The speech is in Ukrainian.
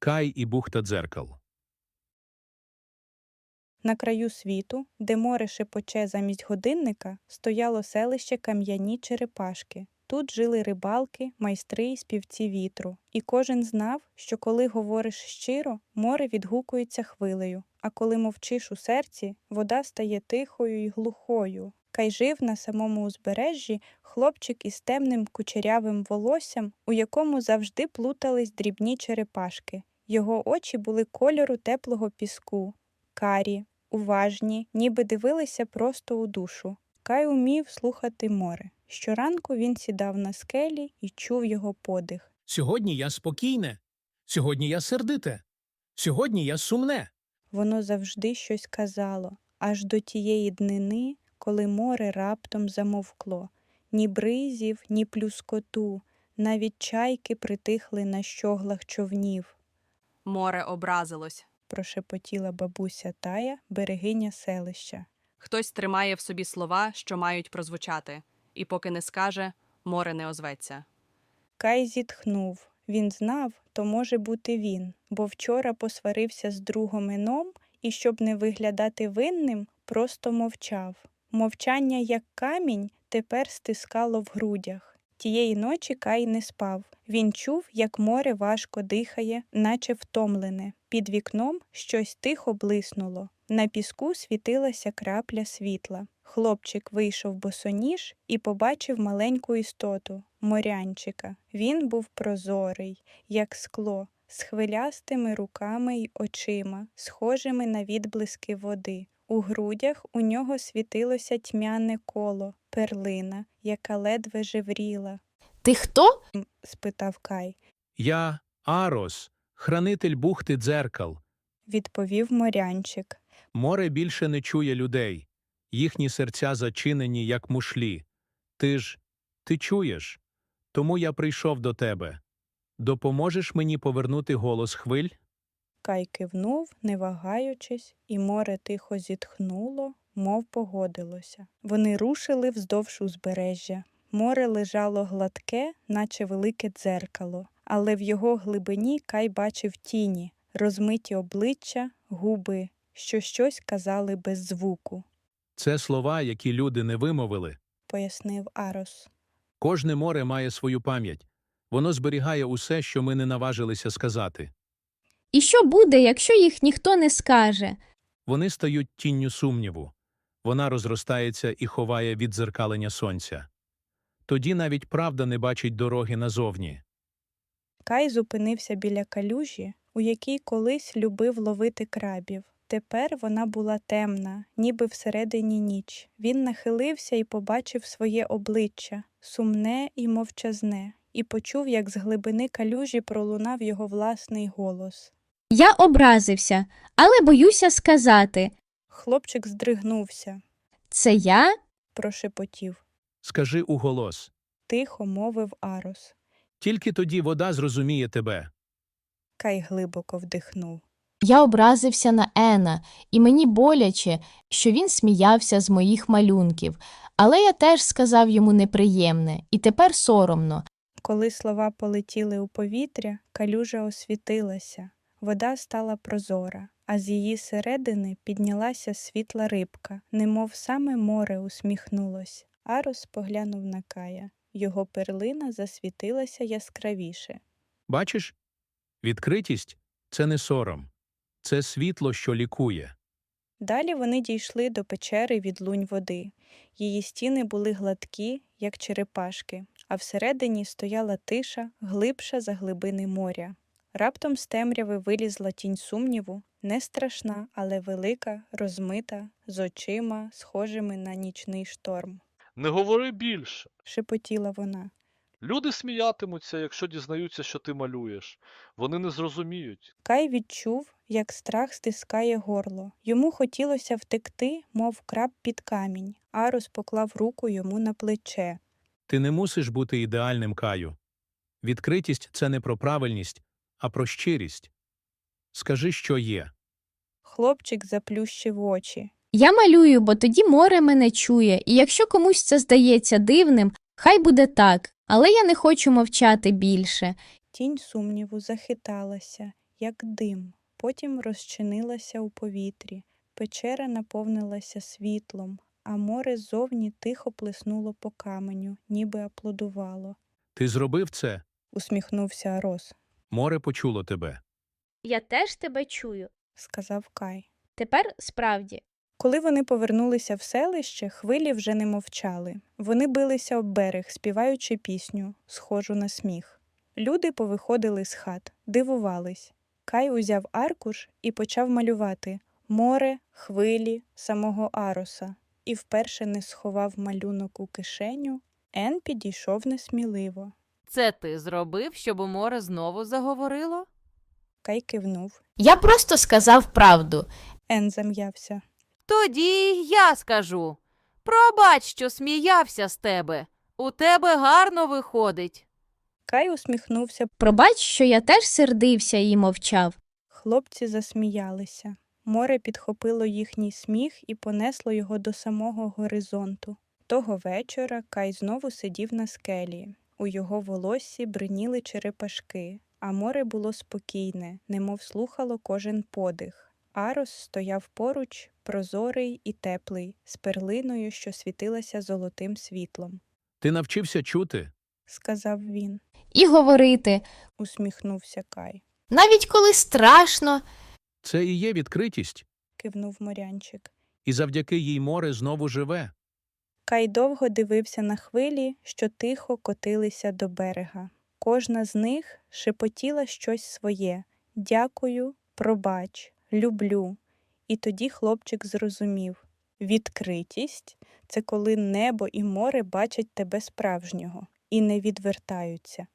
Кай і бухта дзеркал. На краю світу, де море шепоче замість годинника, стояло селище Кам'яні Черепашки. Тут жили рибалки, майстри й співці вітру. І кожен знав, що коли говориш щиро, море відгукується хвилею, а коли мовчиш у серці, вода стає тихою й глухою. Кай жив на самому узбережжі хлопчик із темним кучерявим волоссям, у якому завжди плутались дрібні черепашки. Його очі були кольору теплого піску, карі, уважні, ніби дивилися просто у душу. Кай умів слухати море. Щоранку він сідав на скелі і чув його подих. Сьогодні я спокійне. Сьогодні я сердите. Сьогодні я сумне. Воно завжди щось казало, аж до тієї днини, коли море раптом замовкло. Ні бризів, ні плюскоту, навіть чайки притихли на щоглах човнів, Море образилось. прошепотіла бабуся Тая, берегиня селища. Хтось тримає в собі слова, що мають прозвучати, і поки не скаже, море не озветься. Кай зітхнув. Він знав, то може бути він, бо вчора посварився з другом Еном і, щоб не виглядати винним, просто мовчав. Мовчання, як камінь, тепер стискало в грудях. Тієї ночі Кай не спав. Він чув, як море важко дихає, наче втомлене. Під вікном щось тихо блиснуло. На піску світилася крапля світла. Хлопчик вийшов босоніж і побачив маленьку істоту морянчика. Він був прозорий, як скло, з хвилястими руками й очима, схожими на відблиски води. У грудях у нього світилося тьмяне коло, перлина, яка ледве жевріла. Ти хто? Спитав Кай. Я Арос, хранитель бухти дзеркал. Відповів морянчик. Море більше не чує людей. Їхні серця зачинені, як мушлі. Ти ж, ти чуєш. Тому я прийшов до тебе. Допоможеш мені повернути голос хвиль? Кай кивнув, не вагаючись, і море тихо зітхнуло, мов погодилося. Вони рушили вздовж узбережжя. Море лежало гладке, наче велике дзеркало, але в його глибині Кай бачив тіні, розмиті обличчя, губи, що щось казали без звуку, Це слова, які люди не вимовили. пояснив Арос. Кожне море має свою пам'ять. Воно зберігає усе, що ми не наважилися сказати. І що буде, якщо їх ніхто не скаже? Вони стають тінню сумніву. Вона розростається і ховає від дзеркалення сонця. Тоді навіть правда не бачить дороги назовні. Кай зупинився біля калюжі, у якій колись любив ловити крабів. Тепер вона була темна, ніби всередині ніч. Він нахилився і побачив своє обличчя, сумне і мовчазне, і почув, як з глибини калюжі пролунав його власний голос. Я образився, але боюся сказати. Хлопчик здригнувся, Це я? прошепотів. Скажи уголос. Тихо мовив Арос. Тільки тоді вода зрозуміє тебе. Кай глибоко вдихнув. Я образився на Ена, і мені боляче, що він сміявся з моїх малюнків. Але я теж сказав йому неприємне, і тепер соромно. Коли слова полетіли у повітря, калюжа освітилася, вода стала прозора, а з її середини піднялася світла рибка, немов саме море усміхнулось. Арос поглянув на Кая. Його перлина засвітилася яскравіше. Бачиш? Відкритість це не сором. Це світло, що лікує. Далі вони дійшли до печери від лунь води. Її стіни були гладкі, як черепашки, а всередині стояла тиша, глибша за глибини моря. Раптом з темряви вилізла тінь сумніву, не страшна, але велика, розмита, з очима, схожими на нічний шторм. Не говори більше. Шепотіла вона. Люди сміятимуться, якщо дізнаються, що ти малюєш. Вони не зрозуміють. Кай відчув, як страх стискає горло. Йому хотілося втекти, мов краб під камінь. Арос поклав руку йому на плече. Ти не мусиш бути ідеальним каю. Відкритість це не про правильність, а про щирість. Скажи, що є. Хлопчик заплющив очі. Я малюю, бо тоді море мене чує, і якщо комусь це здається дивним, хай буде так, але я не хочу мовчати більше. Тінь сумніву захиталася, як дим, потім розчинилася у повітрі. Печера наповнилася світлом, а море ззовні тихо плеснуло по каменю, ніби аплодувало. Ти зробив це? Усміхнувся Арос, Море почуло тебе. Я теж тебе чую. сказав Кай. Тепер справді. Коли вони повернулися в селище, хвилі вже не мовчали. Вони билися об берег, співаючи пісню, схожу на сміх. Люди повиходили з хат, дивувались. Кай узяв аркуш і почав малювати море, хвилі, самого Ароса, і вперше не сховав малюнок у кишеню. Ен підійшов несміливо. Це ти зробив, щоб море знову заговорило? Кай кивнув. Я просто сказав правду. Ен зам'явся. Тоді й я скажу. Пробач, що сміявся з тебе. У тебе гарно виходить. Кай усміхнувся. Пробач, що я теж сердився і мовчав. Хлопці засміялися. Море підхопило їхній сміх і понесло його до самого горизонту. Того вечора Кай знову сидів на скелі. У його волоссі бриніли черепашки, а море було спокійне, немов слухало кожен подих. Арос стояв поруч, прозорий і теплий, з перлиною, що світилася золотим світлом. Ти навчився чути? Сказав він, І говорити, усміхнувся Кай. навіть коли страшно, Це і є відкритість, Кивнув морянчик. і завдяки їй море знову живе. Кай довго дивився на хвилі, що тихо котилися до берега. Кожна з них шепотіла щось своє дякую, пробач, люблю. І тоді хлопчик зрозумів відкритість це коли небо і море бачать тебе справжнього і не відвертаються.